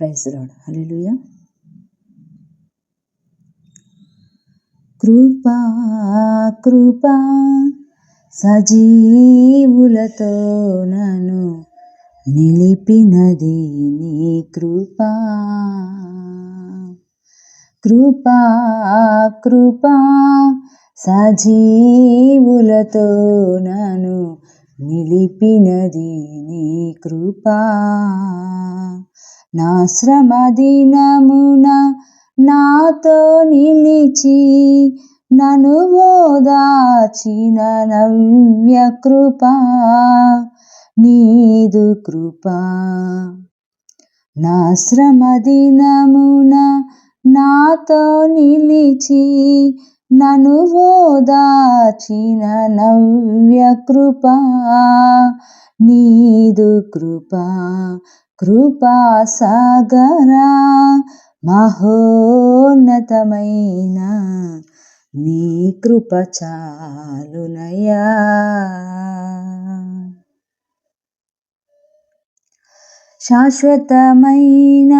Praise రాడు హల్లెలూయా. కృపా కృపా సజీవులతో నను నిలిపినది నీ కృపా. కృపా కృపా సజీవులతో నను నిలిపినది నీ కృపా. నా శ్రమ దినమున నాతో నిలిచి నను ఓదాచిన నవ్య కృప నీదు కృప. నా శ్రమ దినమున నాతో నిలిచి నను ఓదాచిన నవ్య కృప నీదు కృప. కృపాసాగరా మహోన్నతమైన నీ కృప చాలునయా శాశ్వతమైన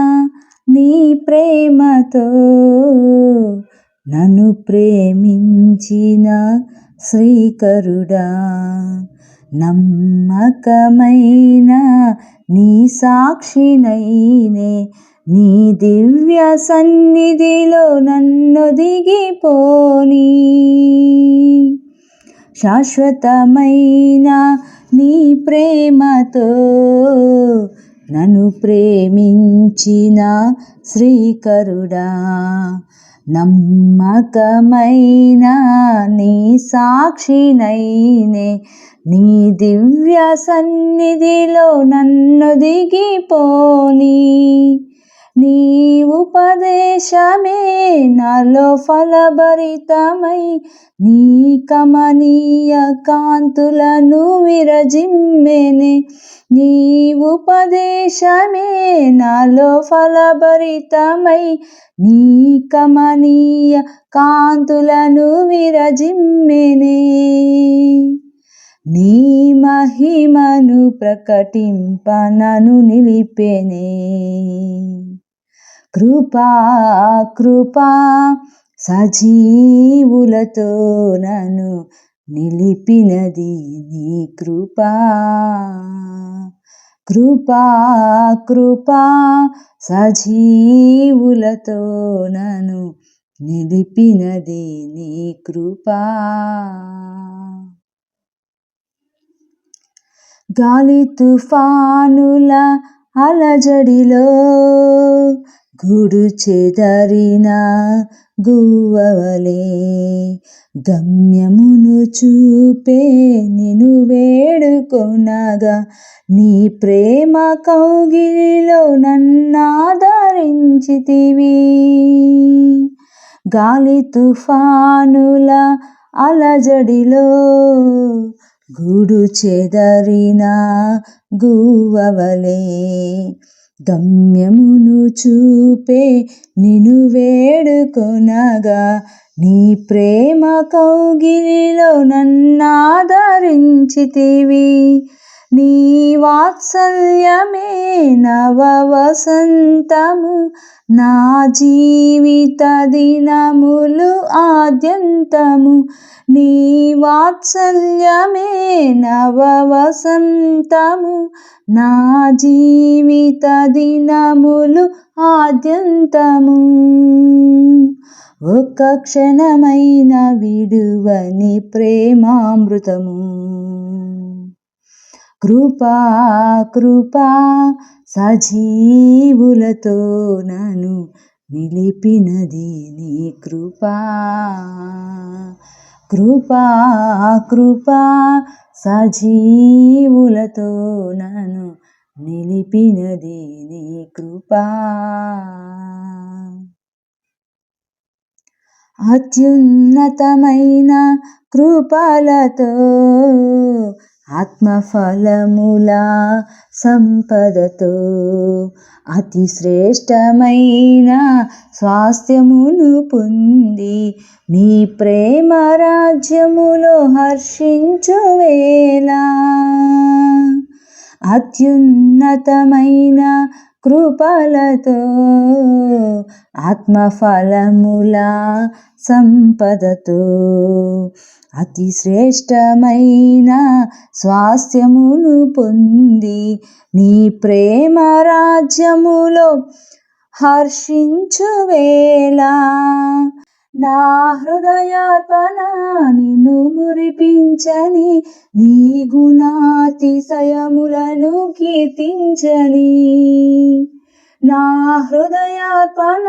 నీ ప్రేమతో నన్ను ప్రేమించిన శ్రీకరుడా నమ్మకమైన నీ సాక్షినైనే నీ దివ్య సన్నిధిలో నన్ను దిగిపోని. శాశ్వతమైన నీ ప్రేమతో నన్ను ప్రేమించిన శ్రీకరుడా నమ్మకమైన నీ సాక్షినైనే నీ దివ్య సన్నిధిలో నన్ను దిగిపోని. నీ ఉపదేశమే నాలో ఫలభరితమై నీ కమనీయ కాంతులను విరజిమ్మెనే. నీ ఉపదేశమే నాలో ఫలభరితమై నీ కమనీయ కాంతులను విరజిమ్మెనే. నీ మహిమను ప్రకటింపనను నిలిపెనే. కృపా కృపా సజీవులతో నన్ను నిలిపినది నీ కృపా. కృపా కృపా సజీవులతో నన్ను నిలిపినది నీ కృపా. గాలి తుఫానుల అలజడిలో గుడు చెదరిన గువ్వవలే. గమ్యమును చూపే నిను వేడుకొనగా నీ ప్రేమ కౌగిలిలో నన్నాదరించితివి. గాలి తుఫానుల అలజడిలో గూడు చెదరిన గువ్వవలే గమ్యమును చూపే నిను వేడుకొనగా నీ ప్రేమ కౌగిలిలో నన్నాదరించితివి. నీ వాత్సల్యమే నవ వసంతము నా జీవిత దినములు ఆద్యంతము. నీ వాత్సల్యమే నవ వసంతము నా జీవిత దినములు ఆద్యంతము. ఒక్క క్షణమైన విడువని ప్రేమామృతము. కృపా కృపా సజీవులతో నను నిలిపినది నీ కృపా. కృపా కృపా సజీవులతో నను నిలిపినది నీ కృపా. అత్యున్నతమైన కృపలతో ఆత్మఫలముల సంపదతో అతి శ్రేష్టమైన స్వాస్థ్యమును పొంది నీ ప్రేమ రాజ్యములో హర్షించువేలా అత్యున్నతమైన కృపలతో ఆత్మఫలముల సంపదతో. అతి శ్రేష్టమైన స్వాస్థ్యమును పొంది నీ ప్రేమ రాజ్యములో హర్షించువేళ నా హృదయార్పణ నిన్ను మురిపించని నీ గుణాతిశయములను కీర్తించని నా హృదయార్పణ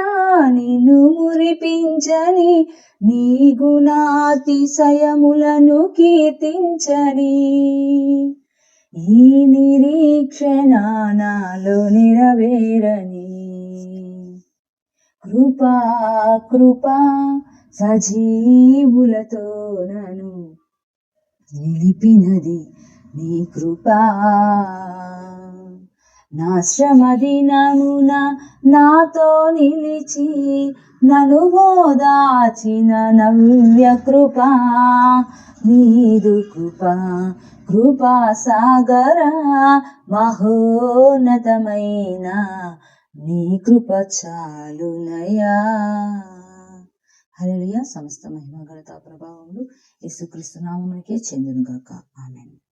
నిన్ను మురిపించని నీ గుణాతిశయములను కీర్తించని. ఈ నిరీక్షణ నాలో నెరవేరని. కృపా కృపా సజీవులతో నను నిలిపినది నీ కృపా. నా శ్రమ దినమున నాతో నిలిచి నను ఓదాచిన నవ్య కృపా నీదు కృపా కృపా సాగర మహోన్నతమైన నీ కృప చాలునయా హల్లెలూయా. సమస్త మహిమ ఘనత ప్రభావములు యేసుక్రీస్తు నామమునకే చెందునుగాక. ఆమెను.